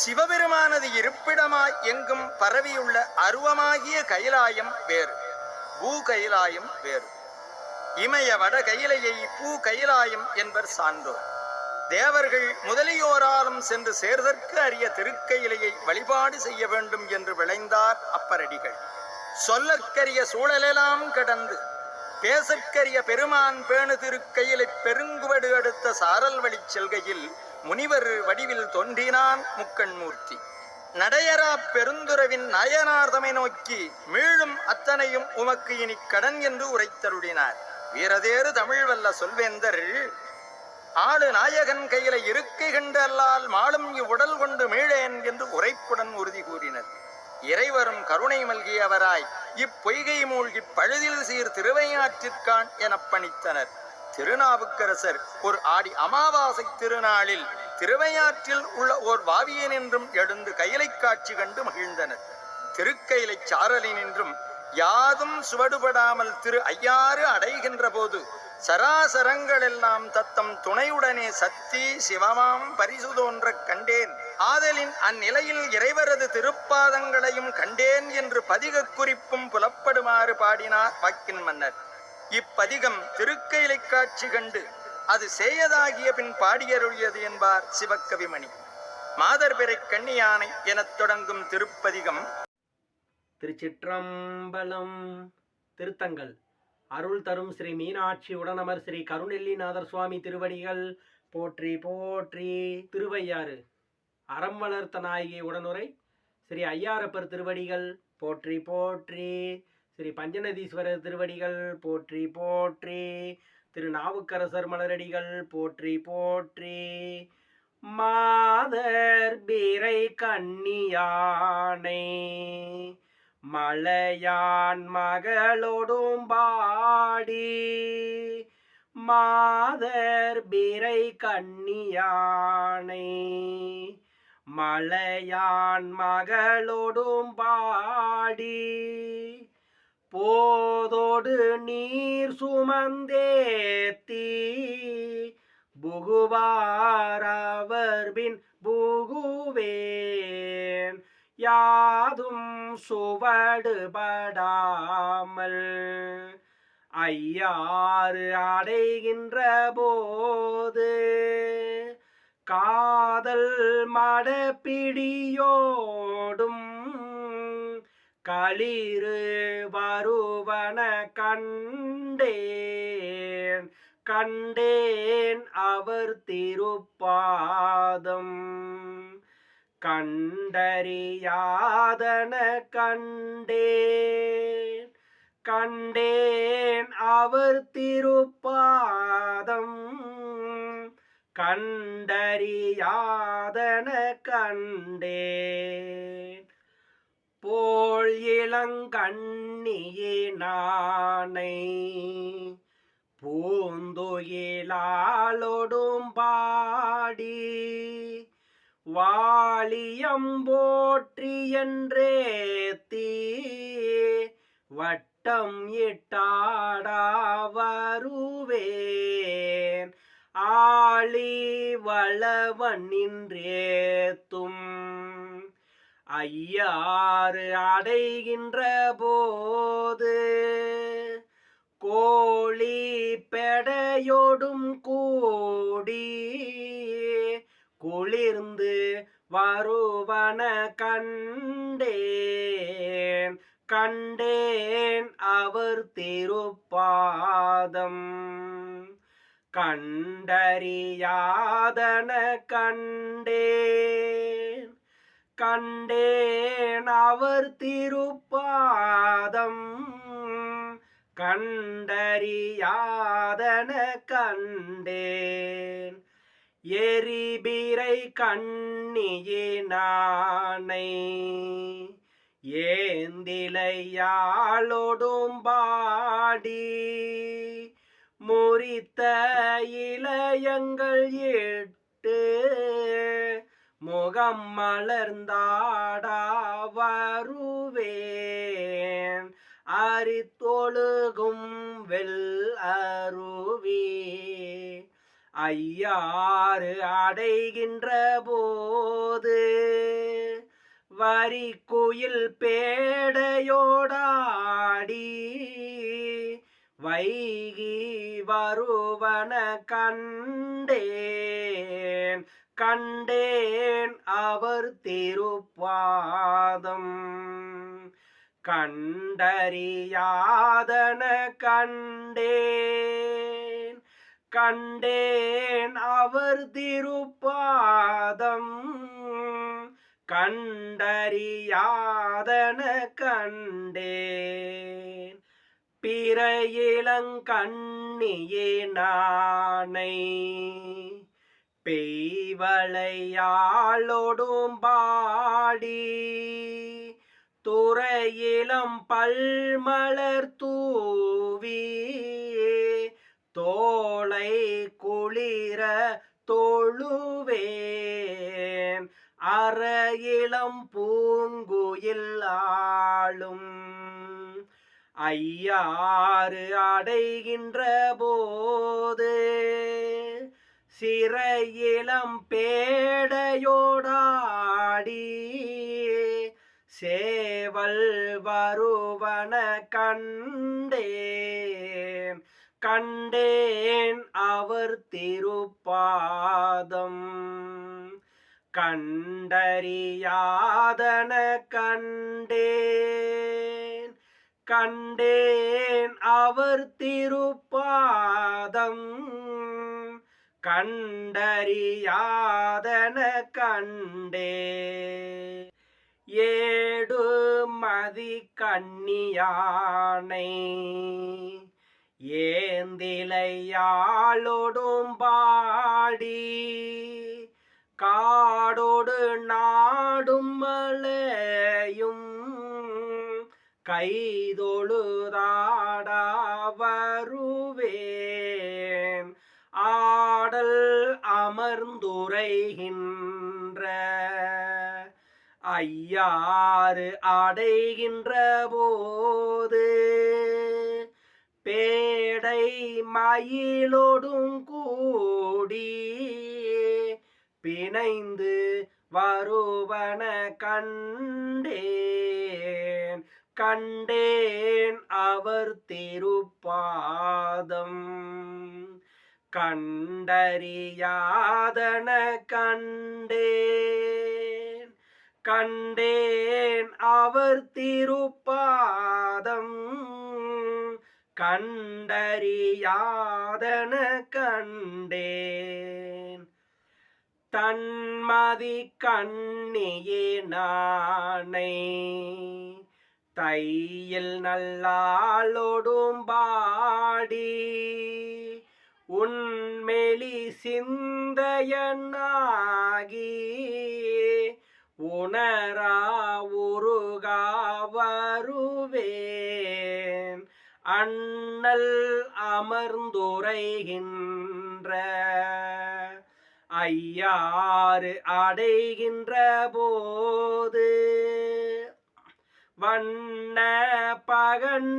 சிவபெருமானது இருப்பிடமாய் எங்கும் பரவியுள்ள அருவமாகிய கைலாயம் வேறு பூ கைலாயம் வேறு. இமய வட கைலையை பூ கைலாயம் என்பர் சான்றோர். தேவர்கள் முதலியோராலும் சென்று சேர்தற்கு அரிய திருக்கையிலையை வழிபாடு செய்ய வேண்டும் என்று விளைந்தார் அப்பரடிகள். சொல்லற்கரிய சூழலெல்லாம் கடந்து பேசற்கரிய பெருமான் பேணு திருக்கையிலை பெருங்குவடு அடுத்த சாரல் வழி செல்கையில் முனிவர் வடிவில் தோன்றினான் முக்கண்மூர்த்தி நடையரா பெருந்துறவின் நயனார்தமை நோக்கி மீளும் அத்தனையும் உமக்கு இனி கடன் என்று உரைத்தருளினார். வீரதேறு தமிழ் வல்ல சொல்வேந்தர் ஆளு நாயகன் கையில இருக்கை கண்டு அல்லால் மாளும் இவ்வுடல் கொண்டு மீளேன் என்று உரைப்புடன் உறுதி கூறினர். இறைவரும் கருணை மல்கியவராய் இப்பொய்கை மூழ்கி பழுதில் சீர் திருவையாற்றிற்கான் எனப் பணித்தனர். திருநாவுக்கரசர் ஒரு ஆடி அமாவாசை திருநாளில் திருவையாற்றில் உள்ள ஓர் வாவியனின்றும் எழுந்து கையிலை காட்சி கண்டு மகிழ்ந்தனர். திருக்கைலை சாரலினின்றும் யாதும் சுவடுபடாமல் திரு ஐயாறு அடைகின்ற போது சராசரங்களெல்லாம் தத்தம் துணையுடனே சக்தி சிவமாம் பரிசுதோன்ற கண்டேன். ஆதலின் அந்நிலையில் இறைவரது திருப்பாதங்களையும் கண்டேன் என்று பதிகக் குறிப்பும் புலப்படுமாறு பாடினார் வாக்கின் மன்னர். இப்பதிகம் திருக்கைலை காட்சி கண்டு அது சேயதாகிய பின் பாடியருளியது என்பார் சிவக்கவிமணி. மாதர்பிறை கண்ணியானை எனத் தொடங்கும் திருப்பதிகம். திருச்சிற்றம்பலம் திருத்தங்கள். அருள் தரும் ஸ்ரீ மீனாட்சி உடனமர் ஸ்ரீ கருணெல்லிநாதர் சுவாமி திருவடிகள். போற்றி போற்றி திருவையாறு. அறம் வளர்த்த நாயகி உடனுரை ஸ்ரீ ஐயாரப்பர் திருவடிகள். போற்றி போற்றி ஸ்ரீ பஞ்சநதீஸ்வரர் திருவடிகள் போற்றி போற்றி. திருநாவுக்கரசர் மலரடிகள் போற்றி போற்றி. மாதர் பிறை கண்ணியானை மலையான் மகளோடும் பாடி. மாதர் பிறை கண்ணியானை மலையான் மகளோடும் பாடி. போதோடு நீர் சுமந்தேத்தி புகுவாரவர்பின் புகுவேன். யாதும் சுவடுபடாமல் ஐயாறு அடைகின்ற போது காதல் மடப்பிடியோடும் களிறு வருவன கண்டேன் கண்டேன் அவர் திருப்பாதம். கண்டறியாதன கண்டேன் கண்டேன் அவர் திருப்பாதம். கண்டறியாதன கண்டேன் போல் இளங்கண்ணியே நானை. பூந்துயிலாலொடும் பாடி. வாளியம் போற்றி என்றே தீ. வட்டம் இட்டாடா வருவேன். ஆளி வளவன் நின்றேத்தும். ஐயாறு அடைகின்ற போது கோழி பெடையோடும் கூடி குளிர்ந்து வருவன கண்டேன் கண்டேன் அவர் திருப்பாதம். கண்டறியாதன கண்டேன் கண்டேன் அவர் திருப்பாதம். கண்டறியாதன கண்டேன். எரிபிரை கண்ணியினானை ஏந்திலையாளோடும் பாடி. முறித்த இளையங்கள் எட்டு முகம் மலர்ந்தாடா வருவேன். அரித்தொழுகும் வெல் அருவி. ஐயாறு அடைகின்ற போது வரி குயில் பேடையோடாடி. வைகி வருவன கண்டேன். கண்டேன் அவர் திருப்பாதம். கண்டறியாதன கண்டேன். கண்டேன் அவர் திருப்பாதம். கண்டறியாதன கண்டேன். பிற இளங்கண்ணியே நானை பெய்வளையாளோடும் பாடி துறையிலம் பல்மலர் தூவி தோளை குளிர தொழுவேன். அறையிலம் பூங்குயில் ஆளும் ஐயாறு அடைகின்ற போது சிறையிலம் பேடையோடாடி. சேவல் வருவன கண்டேன். கண்டேன் அவர் திருப்பாதம். கண்டறியாதன கண்டேன். கண்டேன் அவர் திருப்பாதம். கண்டறியாதன கண்டே. ஏடு மதி கண்ணியானை. ஏந்திலையாளோடும் பாடி. காடோடு நாடும் மலையும். கைதொழுதாடா வருவே. ஆடல் அமர்ந்துரைகின்ற ஐயாறு அடைகின்ற போது பேடை மயிலோடும் கூடி பிணைந்து வருவன கண்டேன். கண்டேன் அவர் திருப்பாதம். கண்டறியாதன கண்டேன். கண்டேன் அவர் திருப்பாதம். கண்டறியாதன கண்டேன். தன்மதி கண்ணியே நானை. தையில் நல்லாளோடும் பாடி. உன்மெளி சிந்தையனாகி உணரா உருகாவருவேன் அண்ணல் அமர்ந்துரைகின்ற ஐயாறு அடைகின்ற போது வண்ண பகன்றிலோடாடி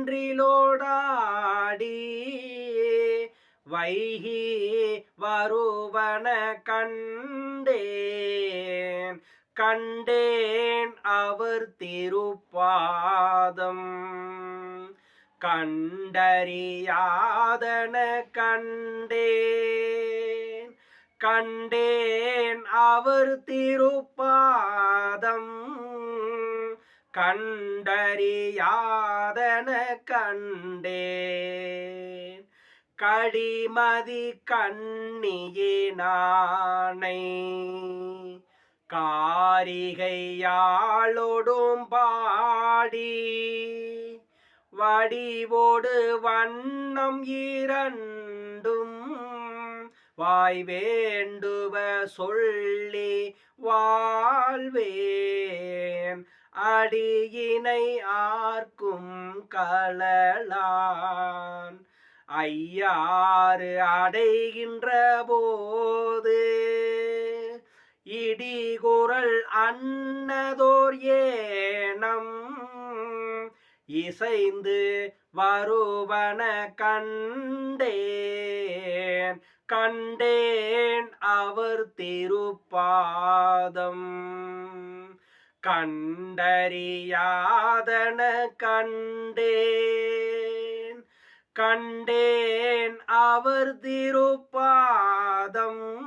வைகி வருவன கண்டேன் கண்டேன் அவர் திருப்பாதம். கண்டறியாதன கண்டேன் கண்டேன் அவர் திருப்பாதம். கண்டறியாதன கண்டேன். கடிமதி கண்ணியினானை காரிகையாளோடும் பாடி வடிவோடு வண்ணம் இரண்டும் வாய் வேண்டுவ சொல்லி வாழ்வேன். அடியினை ஆர்க்கும் கலலான் ஐயாறு அடைகின்ற போது இடிகுரல் அன்னதோர் ஏனம் இசைந்து வருவன கண்டேன் கண்டேன் அவர் திருப்பாதம். கண்டறியாதன கண்டேன் கண்டேன் அவர் திருப்பாதம்.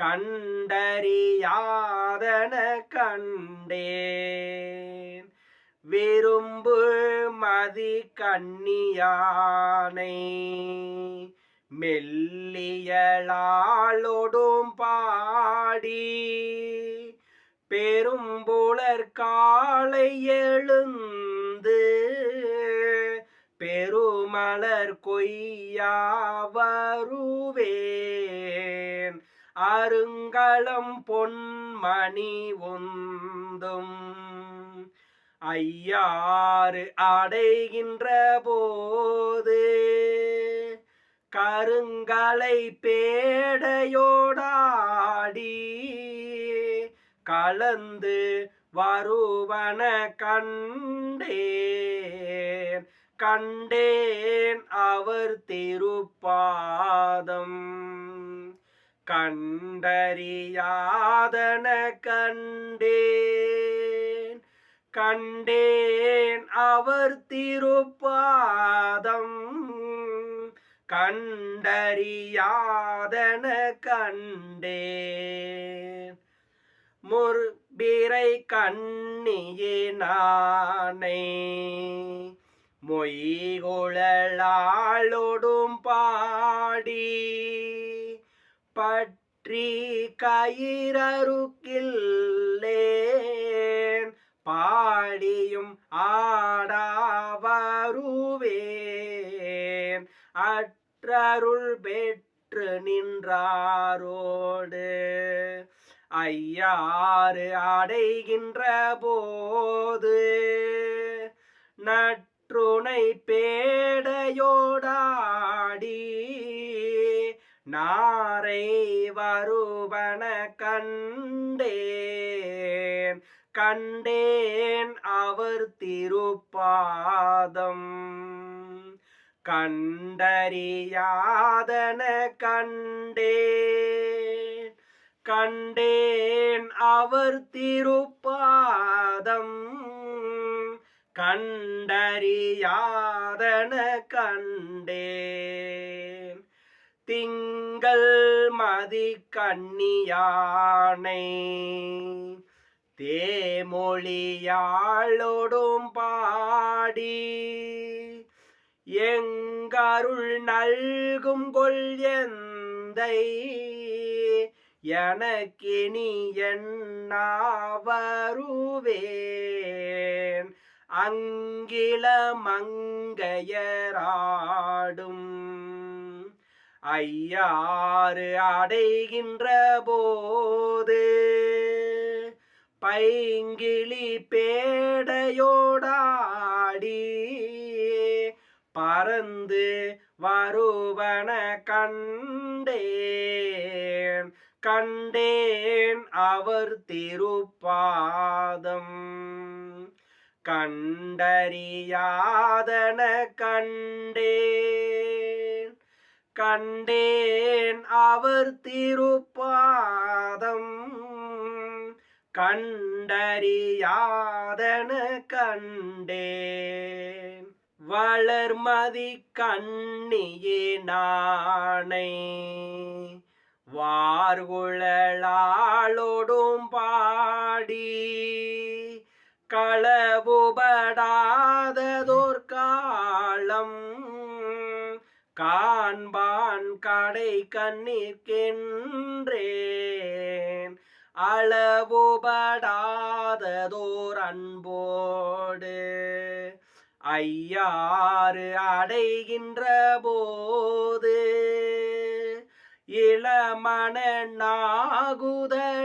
கண்டறியாதன கண்டேன். விரும்பு மதி கண்ணியானை. மெல்லியலாளொடும் பாடி. பெரும்புலர் காலை எழுந்து பெருமலர் கொய்யா வருவேன் அருங்களம் பொன்மணி உந்தும். ஐயாறு அடைகின்ற போது கருங்கலை பேடையோடாடி கலந்து வருவன கண்டே. கண்டேன் அவர் திருப்பாதம். கண்டறியாதன கண்டேன். கண்டேன் அவர் திருப்பாதம். கண்டறியாதன கண்டேன். முற்பிறை கண்ணியே நானே. மொய்குழலாளொடும் பாடி பற்றி கயிறருக்கில்லேன் பாடியும் ஆடாவருவேன். அற்றருள் பெற்று நின்றாரோடு ஐயாறு அடைகின்ற போது நட் நற்றுணை பேடையோடாடி. நாரை வருவன கண்டேன். கண்டேன் அவர் திருப்பாதம். கண்டறியாதன கண்டேன். கண்டேன் அவர் திருப்பாதம். கண்டறியாதன கண்டேன். திங்கள் மதி கண்ணியானை தேமொழியாளோடும் பாடி எங்கருள் நல்கும் கொள் எந்தை எனக்கினி என்னாவருவேன் அங்கில மங்கையராடும் ஐயாறு அடைகின்ற போது பைங்கிளி பேடையோடாடி பறந்து வருவன கண்டேன். கண்டேன் அவர் திருப்பாதம். கண்டறியாதன கண்டேன். கண்டேன் அவர் திருப்பாதம். கண்டறியாதன கண்டேன். வளர்மதி கண்ணியே நாணை வார்குழலாளோடும் பாடி களவுபடாததோர் காலம் காண்பான் கடை கண்ணிற்கின்றேன் அளவுபடாததோர் அன்போடு ஐயாறு அடைகின்ற போது இளமண நாகுதலூவி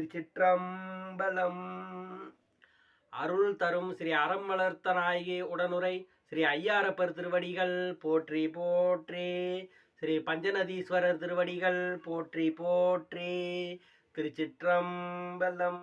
திருச்சிற்றம்பலம். அருள் தரும் ஸ்ரீ அறம் வளர்த்த நாயகி உடனுரை ஸ்ரீ ஐயாரப்பர் திருவடிகள் போற்றி போற்றி. ஸ்ரீ பஞ்சநதீஸ்வரர் திருவடிகள் போற்றி போற்றி. திருச்சிற்றம்பலம்.